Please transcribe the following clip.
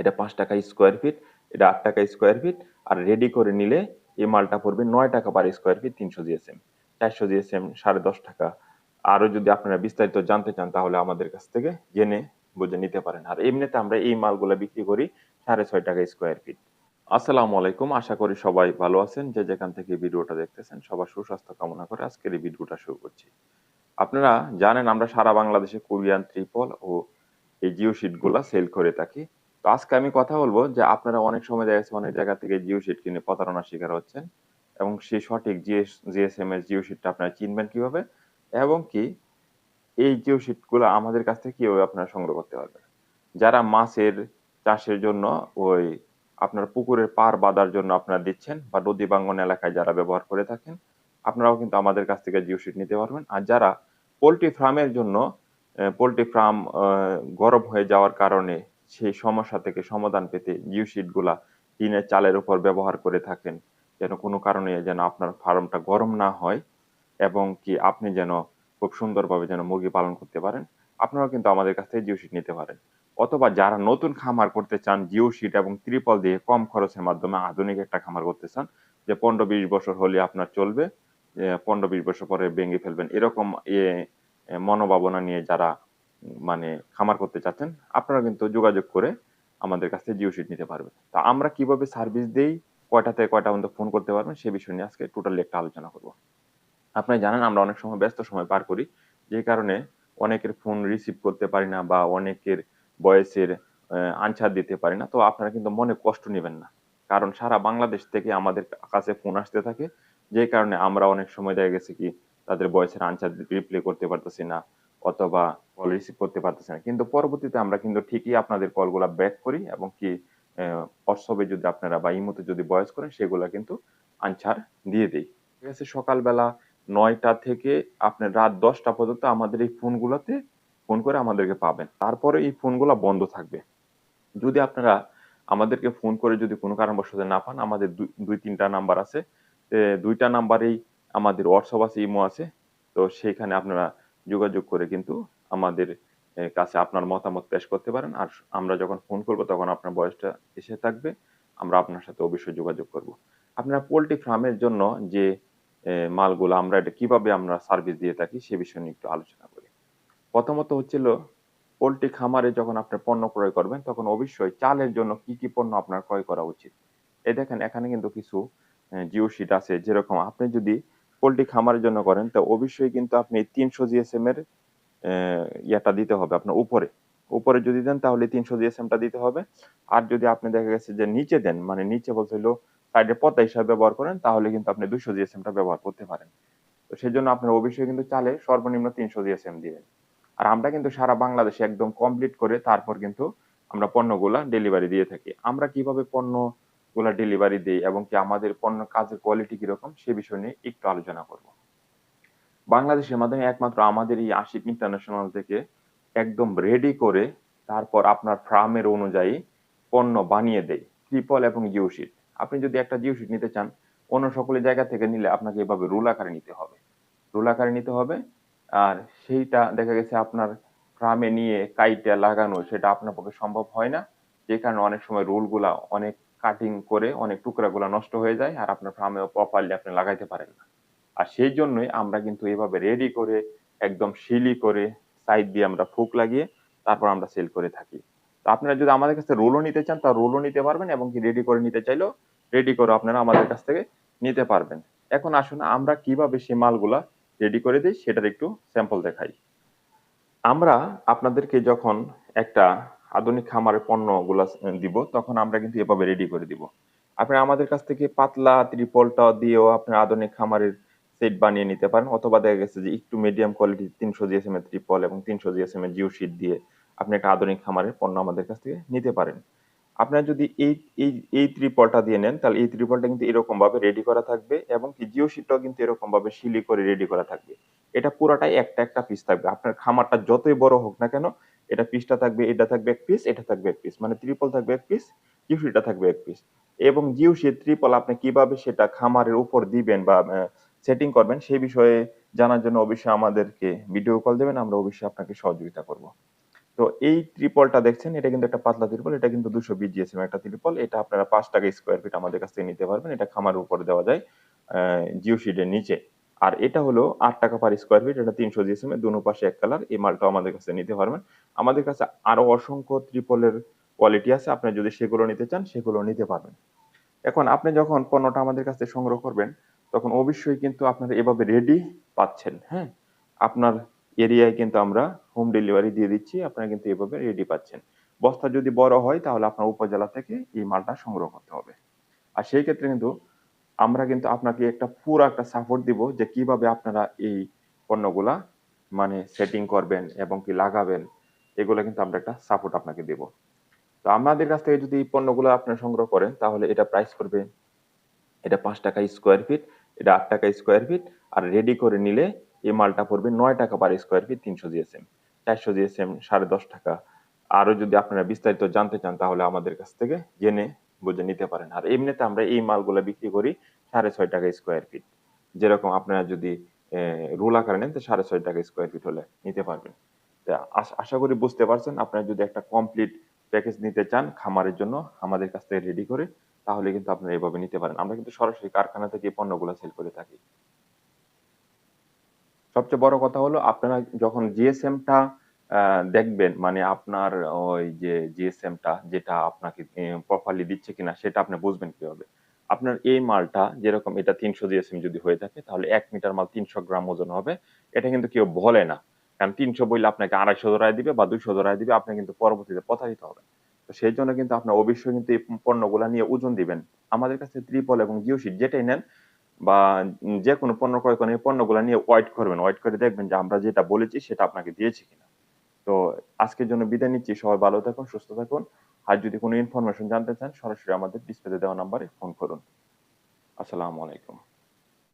এটা পাঁচ টাকা স্কোয়ার ফিট এটা আট টাকা স্কোয়ার ফিট আর রেডি করে নিলে এই মালটা পড়বে নয় টাকা পার স্কোয়ার ফিট তিনশো জিএসএম চারশো জিএসএম সাড়ে দশ টাকা। আরও যদি আপনারা বিস্তারিত জানতে চান, তাহলে আমাদের কাছ থেকে জেনে বুঝে নিতে পারেন। আর এমনিতে আমরা এই মালগুলো বিক্রি করি সাড়ে ছয় টাকা স্কোয়ার ফিট আসসালামু আলাইকুম, আশা করি সবাই ভালো আছেন, যে যেখান থেকে ভিডিওটা দেখতেছেন, সবার সুস্বাস্থ্য কামনা করে আজকের এই ভিডিওটা শুরু করছি। আপনারা জানেন, আমরা সারা বাংলাদেশে কোরিয়ান ত্রিপল ও এই জিও শিটগুলা সেল করে থাকি। আজকে আমি কথা বলব যে আপনারা অনেক সময় দেখা যাচ্ছে অনেক জায়গা থেকে জিও শিট কিনে প্রতারণার শিকার হচ্ছেন এবং সেই সঠিক জিএস জিএসএম এর জিও শিটটা আপনারা চিনবেন কীভাবে এবং কি এই জিও শিটগুলো আমাদের কাছ থেকে কীভাবে আপনারা সংগ্রহ করতে পারবেন। যারা মাছের চাষের জন্য ওই আপনার পুকুরের পার বাঁধার জন্য আপনারা দিচ্ছেন বা নদী বাঙ্গন এলাকায় যারা ব্যবহার করে থাকেন, আপনারাও কিন্তু আমাদের কাছ থেকে জিও শিট নিতে পারবেন। আর যারা পোলট্রি ফার্মের জন্য পোলট্রি ফার্ম গরম হয়ে যাওয়ার কারণে সেই সমস্যা থেকে সমাধান পেতে জিও শিটগুলা টিনের চালের উপর ব্যবহার করে থাকেন। যেন কোনো কারণে যেন আপনার ফার্মটা গরম না হয় এবং কি আপনি যেন খুব সুন্দরভাবে যেন মুরগি পালন করতে পারেন, আপনারাও কিন্তু আমাদের কাছ থেকে জিও শিট নিতে পারেন। অথবা যারা নতুন খামার করতে চান জিও শিট এবং ত্রিপল দিয়ে কম খরচের মাধ্যমে আধুনিক একটা খামার করতে চান, যে পনেরো বিশ বছর হলে আপনার চলবে পনেরো বিশ বছর পরে ভেঙে ফেলবেন, এরকম এ মনোভাবনা নিয়ে যারা মানে খামার করতে চাচ্ছেন, আপনারা কিন্তু যোগাযোগ করে আমাদের কাছে জিও শিট নিতে পারবেন। তা আমরা কীভাবে সার্ভিস দেই কয়টা থেকে কয়টা পর্যন্ত ফোন করতে পারবেন, সে বিষয় নিয়ে আজকে টোটালি একটা আলোচনা করব। আপনারা জানেন, আমরা অনেক সময় ব্যস্ত সময় পার করি, যে কারণে অনেকের ফোন রিসিভ করতে পারি না বা অনেকের বয়সের আনসার দিতে পারি না। তো আপনারা কিন্তু মনে কষ্ট নেবেন না। কারণ সারা বাংলাদেশ থেকে আমাদের কাছে ফোন আসতে থাকে, যে কারণে আমরা অনেক সময় দেখা গেছে কি, তাদের বয়সের আনসার রিপ্লে করতে পারতেছি না। অথবা কল রিসিভ করতে পারতেছি না। কিন্তু পরবর্তীতে আমরা কিন্তু ঠিকই আপনাদের কলগুলা ব্যাক করি এবং কি হোয়াটসঅ্যাপে যদি আপনারা বা ইমোতে যদি বয়স করেন, সেগুলা কিন্তু আনসার দিয়ে দেই। ঠিক আছে, সকালবেলা নয়টা থেকে আপনার রাত দশটা পর্যন্ত আমাদের এই ফোনগুলোতে ফোন করে আমাদেরকে পাবেন। তারপরে এই ফোনগুলো বন্ধ থাকবে। যদি আপনারা আমাদেরকে ফোন করে যদি কোনো কারণবশত না পান, আমাদের দুই তিনটা নাম্বার আছে। দুইটা নাম্বারেই আমাদের হোয়াটসঅ্যাপ আছে, ইমো আছে। তো সেইখানে আপনারা যোগাযোগ করে কিন্তু আমাদের কাছে আপনার মতামত পেশ করতে পারেন। আর আমরা যখন ফোন করব, তখন আপনার বয়সটা এসে থাকবে। আমরা আপনার সাথে অবশ্যই যোগাযোগ করব। আপনারা পোলট্রি ফার্মের জন্য যে মালগুলো আমরা এটা কীভাবে আমরা সার্ভিস দিয়ে থাকি, সে বিষয়ে নিয়ে একটু আলোচনা করি। প্রথমত হচ্ছিল, পোলট্রি খামারে যখন আপনি পণ্য ক্রয় করবেন, তখন অবশ্যই চালের জন্য কি কি পণ্য আপনার ক্রয় করা উচিত। এই দেখেন, এখানে কিন্তু কিছু জিও শিট আছে। যেরকম আপনি যদি পোলট্রি খামারের জন্য করেন, তো অবশ্যই কিন্তু আপনি তিনশো জিএসএম এর ইয়েটা দিতে হবে আপনার উপরে। উপরে যদি দেন তাহলে তিনশো জিএসএমটা দিতে হবে। আর যদি আপনি দেখা গেছে যে নিচে দেন মানে নিচে বলতে হলো সাইডে পদ্মা হিসাবে ব্যবহার করেন, তাহলে কিন্তু আপনি দুইশো জিএসএমটা ব্যবহার করতে পারেন। তো সেই জন্য আপনার অবশ্যই কিন্তু চালে সর্বনিম্ন তিনশো জিএসএম দিবেন আর আমরা কিন্তু সারা বাংলাদেশে একদম কমপ্লিট করে তারপর কিন্তু আমরা পণ্যগুলা ডেলিভারি দিয়ে থাকি। আমরা কীভাবে পণ্য গুলা ডেলিভারি দিই এবং কি আমাদের পণ্য কাজের কোয়ালিটি কীরকম সে বিষয় নিয়ে একটু আলোচনা করব। বাংলাদেশের মাধ্যমে একমাত্র আমাদের এই আশিক ইন্টারন্যাশনাল থেকে একদম রেডি করে তারপর আপনার ফার্মের অনুযায়ী পণ্য বানিয়ে দেয় ট্রিপল এবং জিওশিট আপনি যদি একটা জিওশিট নিতে চান, অন্য সকলের জায়গা থেকে নিলে আপনাকে এভাবে রুল আকারে নিতে হবে। রুল আকারে নিতে হবে আর সেইটা দেখা গেছে আপনার ফার্মে নিয়ে কাইটা লাগানো, সেটা আপনার পক্ষে সম্ভব হয় না। যে কারণে অনেক সময় রুলগুলা অনেক কাটিং করে অনেক টুকরাগুলো নষ্ট হয়ে যায় আর আপনার ফার্মে প্রপারলি আপনি লাগাইতে পারেন না। আর সেই জন্যই আমরা কিন্তু এভাবে রেডি করে, একদম শিলি করে সাইড দিয়ে আমরা ফুক লাগিয়ে তারপর আমরা সেল করে থাকি। তো আপনারা যদি আমাদের কাছে রোলও নিতে চান, তা রোলও নিতে পারবেন এবং কি রেডি করে নিতে চাইলেও রেডি করে আপনারা আমাদের কাছ থেকে নিতে পারবেন। এখন আসুন আমরা কীভাবে সেই মালগুলা রেডি করে দিই, সেটার একটু স্যাম্পল দেখাই। আমরা আপনাদেরকে যখন একটা আধুনিক খামারের পণ্যগুলো দিব, তখন আমরা কিন্তু এভাবে রেডি করে দিব। আপনারা আমাদের কাছ থেকে পাতলা ত্রিপলটা দিয়েও আপনি আধুনিক খামারের সেট বানিয়ে নিতে পারেন, অথবা দেখা গেছে যে একটু মিডিয়াম কোয়ালিটি তিনশো জিএসএম এর ত্রিপল এবং তিনশো জিএসএম এর জিও শিট দিয়ে আপনি একটা আধুনিক খামারের পণ্য আমাদের কাছ থেকে নিতে পারেন। আপনার যদি এই এই এই ত্রিপলটা দিয়ে নেন, তাহলে এই ত্রিপলটা কিন্তু এরকম ভাবে রেডি করা থাকবে এবং কি জিও শিটটাও কিন্তু এরকম ভাবে শিলি করে রেডি করা থাকবে। এটা পুরাটাই একটা একটা পিস থাকবে। আপনার খামারটা যতই বড় হোক না কেন এটা পিসটা থাকবে, এটা থাকবে এক পিস এটা থাকবে এক পিস মানে ত্রিপল থাকবে এক পিস শিটটা থাকবে এক পিস এবং শিট ত্রিপল আপনি কীভাবে সেটা খামারের উপর দিবেন বা সেটিং করবেন সেই বিষয়ে জানার জন্য অবশ্যই আমাদেরকে ভিডিও কল দেবেন, আমরা অবশ্যই আপনাকে সহযোগিতা করব। তো এই ত্রিপলটা দেখছেন, এটা কিন্তু একটা পাতলা ত্রিপল এটা কিন্তু দুশো বিশ জিএসএম একটা ত্রিপল এটা আপনারা পাঁচ টাকা স্কোয়ার ফিট আমাদের কাছ থেকে নিতে পারবেন, এটা খামারের উপরে দেওয়া যায় জিও শিটের নিচে। আর এটা হলো আট টাকা পার স্কোয়ার ফিট এটা তিনশো জিএসএম এর দুনো পাশে এক কালার এই মালটা আমাদের কাছে নিতে পারবেন। আমাদের কাছে আরও অসংখ্য ত্রিপলের কোয়ালিটি আছে, আপনি যদি সেগুলো নিতে চান, সেগুলো নিতে পারবেন। এখন আপনি যখন পণ্যটা আমাদের কাছে সংগ্রহ করবেন, তখন অবশ্যই কিন্তু আপনারা এভাবে রেডি পাচ্ছেন হ্যাঁ? আপনার এরিয়ায় কিন্তু আমরা হোম ডেলিভারি দিয়ে দিচ্ছি, আপনারা কিন্তু এভাবে রেডি পাচ্ছেন। বস্তা যদি বড় হয়, তাহলে আপনার উপজেলা থেকে এই মালটা সংগ্রহ করতে হবে। আর সেই ক্ষেত্রে কিন্তু আমরা কিন্তু আপনাকে একটা পুরো একটা সাপোর্ট দিব যে কীভাবে আপনারা এই পণ্যগুলা মানে সেটিং করবেন এবং কি লাগাবেন, এগুলো কিন্তু আমরা একটা সাপোর্ট আপনাকে দেব। তো আমাদের কাছ থেকে যদি এই পণ্যগুলো আপনারা সংগ্রহ করেন, তাহলে এটা প্রাইস করবে, এটা পাঁচ টাকা স্কোয়ার ফিট এটা আট টাকা স্কোয়ার ফিট আর রেডি করে নিলে এই মালটা পড়বে নয় টাকা পার স্কোয়ার ফিট তিনশো জিএসএম চারশো জিএসএম সাড়ে দশ টাকা। আরও যদি আপনারা বিস্তারিত জানতে চান, তাহলে আমাদের কাছ থেকে জেনে বুঝে নিতে পারেন। আর এমনিতে আমরা এই মালগুলো বিক্রি করি সাড়ে ছয় টাকা স্কোয়ার ফিট যেরকম আপনারা যদি রুল আকারে নেন, তো সাড়ে ছয় টাকা স্কোয়ার ফিট হলে নিতে পারবেন। আশা করি বুঝতে পারছেন। আপনারা যদি একটা কমপ্লিট প্যাকেজ নিতে চান খামারের জন্য, আমাদের কাছ থেকে রেডি করে, তাহলে কিন্তু আপনারা এইভাবে নিতে পারেন। আমরা কিন্তু সরাসরি কারখানা থেকে পণ্যগুলো সেল করে থাকি। সবচেয়ে বড় কথা হলো, আপনারা যখন জিএসএমটা দেখবেন মানে আপনার ওই যে জিএসএমটা যেটা আপনাকে প্রপারলি দিচ্ছে কিনা সেটা আপনি বুঝবেন কীভাবে। আপনার এই মালটা যেরকম এটা তিনশো জিএসএম যদি হয়ে থাকে, তাহলে এক মিটার মাল তিনশো গ্রাম ওজন হবে। এটা কিন্তু কেউ বলে না। কারণ তিনশো বইলে আপনাকে আড়াইশো ধরায় দিবে বা দুইশো ধরায় দিবে, আপনি কিন্তু পরবর্তীতে প্রতারিত হবেন। তো সেই জন্য কিন্তু আপনার অবশ্যই কিন্তু এই পণ্যগুলা নিয়ে ওজন দিবেন। আমাদের কাছে ত্রিপল এবং জিওশিট যেটাই নেন বা যে কোনো পণ্য ক্রয় করেন, এই পণ্যগুলো নিয়ে ওয়াইট করবেন। ওয়াইট করে দেখবেন যে আমরা যেটা বলেছি সেটা আপনাকে দিয়েছি কিনা। তো আজকের জন্য বিদায় নিচ্ছি। সবাই ভালো থাকুন, সুস্থ থাকুন। আর যদি কোনো ইনফরমেশন জানতে চান, সরাসরি আমাদের ডিসপ্লেতে দেওয়া নাম্বারে ফোন করুন। আসসালামু আলাইকুম।